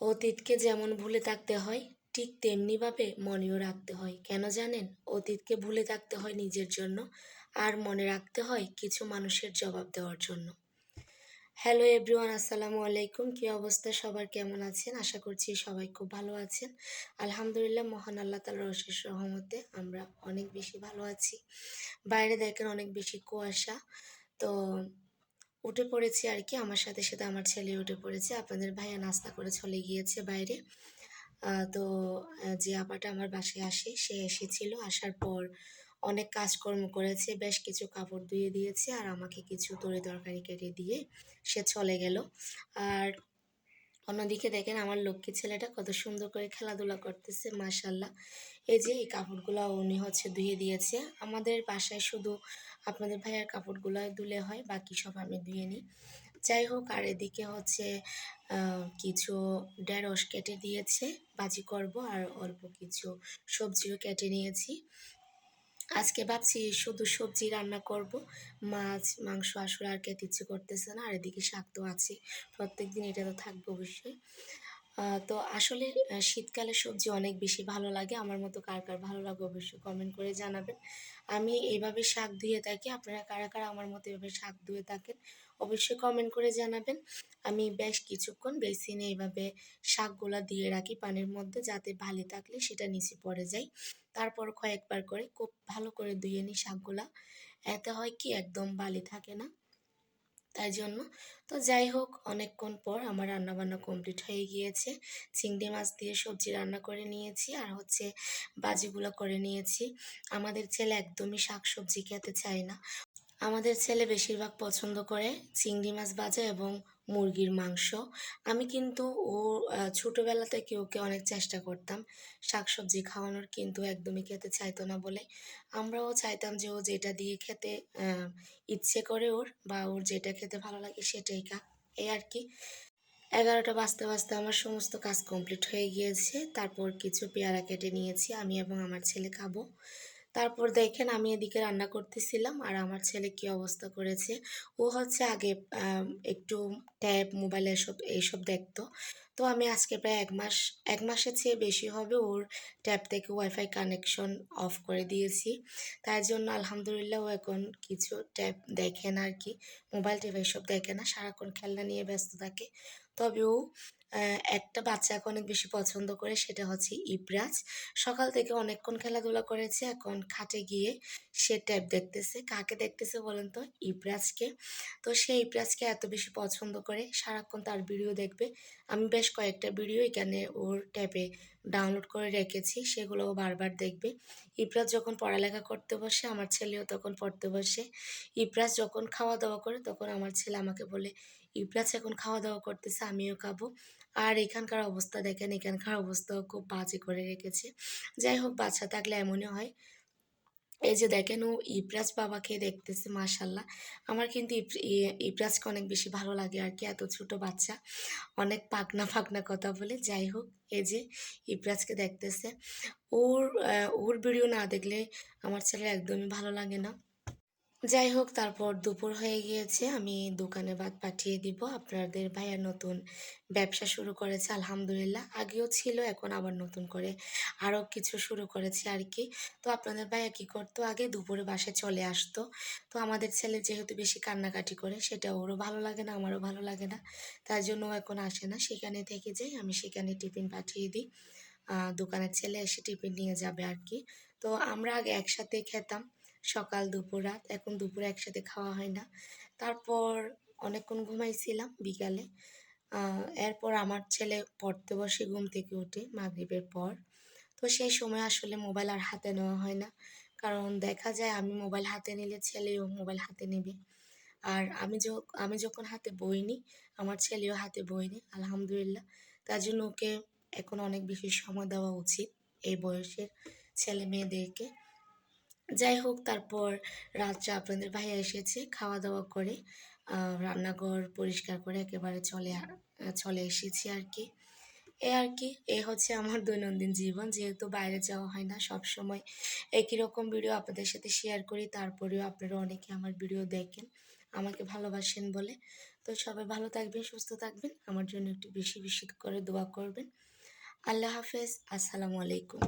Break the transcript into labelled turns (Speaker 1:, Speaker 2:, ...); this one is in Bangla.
Speaker 1: অতীতকে যেমন ভুলে থাকতে হয়, ঠিক তেমনিভাবে মনেও রাখতে হয়। কেন জানেন? অতীতকে ভুলে থাকতে হয় নিজের জন্য আর মনে রাখতে হয় কিছু মানুষের জবাব দেওয়ার জন্য। হ্যালো এভরিওয়ান আসসালামু আলাইকুম। কী অবস্থা? সবার কেমন আছেন? আশা করছি সবাই খুব ভালো আছেন। আলহামদুলিল্লাহ, মহান আল্লাহ তালার অশেষ রহমতে আমরা অনেক বেশি ভালো আছি। বাইরে দেখেন অনেক বেশি কুয়াশা। তো উঠে পড়েছি আর কি। আমার সাথে সাথে আমার ছেলে উঠে পড়েছে। আপনাদের ভাইয়া নাস্তা করে চলে গিয়েছে বাইরে। তো যে আপাটা আমার বাসায় আসে, সে এসেছিল। আসার পর অনেক কাজকর্ম করেছে, বেশ কিছু কাপড় ধুয়ে দিয়েছে আর আমাকে কিছু তরি তরকারি কেটে দিয়ে সে চলে গেল। আর অন্যদিকে দেখেন আমার লক্ষ্মী ছেলেটা কত সুন্দর করে খেলাধুলা করতেছে মাশাল্লাহ এই যে এই কাপড়গুলো উনি হচ্ছে ধুয়ে দিয়েছে। আমাদের বাসায় শুধু আপনাদের ভাইয়ার কাপড়গুলো ধুলে হয়, বাকি সব আমি ধুয়ে নিই। যাই হোক, আর এদিকে হচ্ছে কিছু ঢেঁড়স কেটে দিয়েছে ভাজি করব, আর অল্প কিছু সবজিও কেটে নিয়েছি। আজকে ভাবছি শুধু সবজি রান্না করব। মাছ, মাংস, আসলে আর খেতে ইচ্ছে করতেছে না, আর এদিকে শাক তো আছে। প্রত্যেক দিন এটা তো থাকবে অবশ্যই। তো আসলে শীতকালে সবজি অনেক বেশি ভালো লাগে। আমার মতো কার কার ভালো লাগে অবশ্যই কমেন্ট করে জানাবেন। আমি এইভাবে শাক ধুয়ে থাকি। আপনারা কারা কারা আমার মতো এভাবে শাক ধুয়ে থাকেন, অবশ্যই কমেন্ট করে জানাবেন। আমি বেশ কিছুক্ষণ বেসিনে এইভাবে শাকগুলা দিয়ে রাখি পানির মধ্যে যাতে ভালো থাকলে সেটা নিচে পড়ে যায়। তারপর কয়েকবার করে খুব ভালো করে ধুয়ে নিই শাকগুলা। এতে হয় কি একদম বালি থাকে না। তাই জন্য। তো যাই হোক, অনেকক্ষণ পর আমার রান্না বান্না কমপ্লিট হয়ে গিয়েছে। চিংড়ি মাছ দিয়ে সবজি রান্না করে নিয়েছি আর হচ্ছে বাজিগুলো করে নিয়েছি। আমাদের ছেলে একদমই শাক সবজি খেতে চায় না। আমাদের ছেলে বেশিরভাগ পছন্দ করে চিংড়ি মাছ ভাজা এবং মুরগির মাংস। আমি কিন্তু ও ছোটবেলা থেকে ওকে অনেক চেষ্টা করতাম শাকসবজি খাওয়ানোর, কিন্তু একদমই খেতে চাইতো না বলে। আমরাও চাইতাম যে ও যেটা দিয়ে খেতে ইচ্ছে করে ওর বা ওর যেটা খেতে ভালো লাগে সেটাই খা এই আর কি। এগারোটা বাজতে বাজতে আমার সমস্ত কাজ কমপ্লিট হয়ে গিয়েছে। তারপর কিছু পেয়ারা কেটে নিয়েছি, আমি এবং আমার ছেলে খাব। তারপর দেখেন আমি এদিকে রান্না করতেছিলাম আর আমার ছেলে কি অবস্থা করেছে। ও হচ্ছে আগে একটু ট্যাব, মোবাইল এসব, এইসব দেখতো। তো আমি আজকে প্রায় এক মাস, এক মাসের চেয়ে বেশি হবে ওর ট্যাব থেকে ওয়াইফাই কানেকশন অফ করে দিয়েছি। তাই জন্য আলহামদুলিল্লাহ ও এখন কিছু ট্যাব দেখে না আর কি, মোবাইল টেপ এসব দেখে না, সারাক্ষণ খেলনা নিয়ে ব্যস্ত থাকে। তবে ও একটা বাচ্চাকে অনেক বেশি পছন্দ করে সেটা হচ্ছে ইব্রাজ। সকাল থেকে অনেকক্ষণ খেলাধুলা করেছে, এখন খাটে গিয়ে সে ট্যাব দেখতেছে। কাকে দেখতেছে বলেন তো? ইব্রাজকে। তো সে ইব্রাজকে এত বেশি পছন্দ করে, সারাক্ষণ তার ভিডিও দেখবে। আমি বেশ কয়েকটা ভিডিও এখানে ওর ট্যাবে ডাউনলোড করে রেখেছি সেগুলো বারবার দেখবে। ইব্রাজ যখন পড়ালেখা করতে বসে, আমার ছেলেও তখন পড়তে বসে। ইব্রাজ যখন খাওয়া দাওয়া করে, তখন আমার ছেলে আমাকে বলে ইব্রাজ এখন খাওয়া দাওয়া করতেছে, আমিও খাব। আর এখানকার অবস্থা দেখেন, এখানকার অবস্থাও খুব বাজে করে রেখেছে। যাই হোক, বাচ্চা থাকলে এমনই হয়। এই যে দেখেন, ও ইব্রাজ বাবাকে দেখতেছে, মাশাল্লাহ। আমার কিন্তু ইব্রাজকে অনেক বেশি ভালো লাগে আর কি, এত ছোট বাচ্চা। অনেক পাকনা পাকনা কথা বলে। যাই হোক, এই যে ইব্রাজকে দেখতেছে। ওর ওর ভিডিও না দেখলে আমার ছেলে একদমই ভালো লাগে না। যাই হোক তারপর দুপুর হয়ে গিয়েছে। আমি দোকানে ভাত পাঠিয়ে দিব। আপনাদের ভাইয়া নতুন ব্যবসা শুরু করেছে, আলহামদুলিল্লাহ। আগেও ছিল, এখন আবার নতুন করে আরও কিছু শুরু করেছে আর কি। তো আপনাদের ভাইয়া কী করতো? আগে দুপুরে বাসায় চলে আসতো। তো আমাদের ছেলে যেহেতু বেশি কান্নাকাটি করে, সেটা ওরও ভালো লাগে না, আমারও ভালো লাগে না। তার জন্য এখন আসে না। সেখানে থেকে যাই, আমি সেখানে টিফিন পাঠিয়ে দিই। দোকানের ছেলে এসে টিফিন নিয়ে যাবে আর কি। তো আমরা আগে একসাথে খেতাম। সকাল, দুপুর, রাত। এখন দুপুরে একসাথে খাওয়া হয় না। তারপর অনেকক্ষণ ঘুমাইছিলাম বিকালে। এরপর আমার ছেলে পড়তে বসে ঘুম থেকে উঠে মাগরিবের পর। তো সেই সময় আসলে মোবাইল আর হাতে নেওয়া হয় না। কারণ দেখা যায় আমি মোবাইল হাতে নিলে ছেলেও মোবাইল হাতে নেবে। আর আমি আমি যখন হাতে বই নিই আমার ছেলেও হাতে বই নেই আলহামদুলিল্লাহ। তার জন্য ওকে এখন অনেক বেশি সময় দেওয়া উচিত এই বয়সের ছেলে মেয়েদেরকে। যাই হোক তারপর রাত্রে আপনাদের ভাইয়া এসেছে খাওয়া দাওয়া করে রান্নাঘর পরিষ্কার করে একেবারে চলে চলে এসেছি আর কি এ আর কি এ হচ্ছে আমার দৈনন্দিন জীবন। যেহেতু বাইরে যাওয়া হয় না, সব সময় একই রকম ভিডিও আপনাদের সাথে শেয়ার করি, তারপরেও আপনারা অনেকে আমার ভিডিও দেখেন, আমাকে ভালোবাসেন বলে। তো সবাই ভালো থাকবেন, সুস্থ থাকবেন, আমার জন্য একটু বেশি বেশি করে দোয়া করবেন। আল্লাহ হাফেজ, আসসালামু আলাইকুম।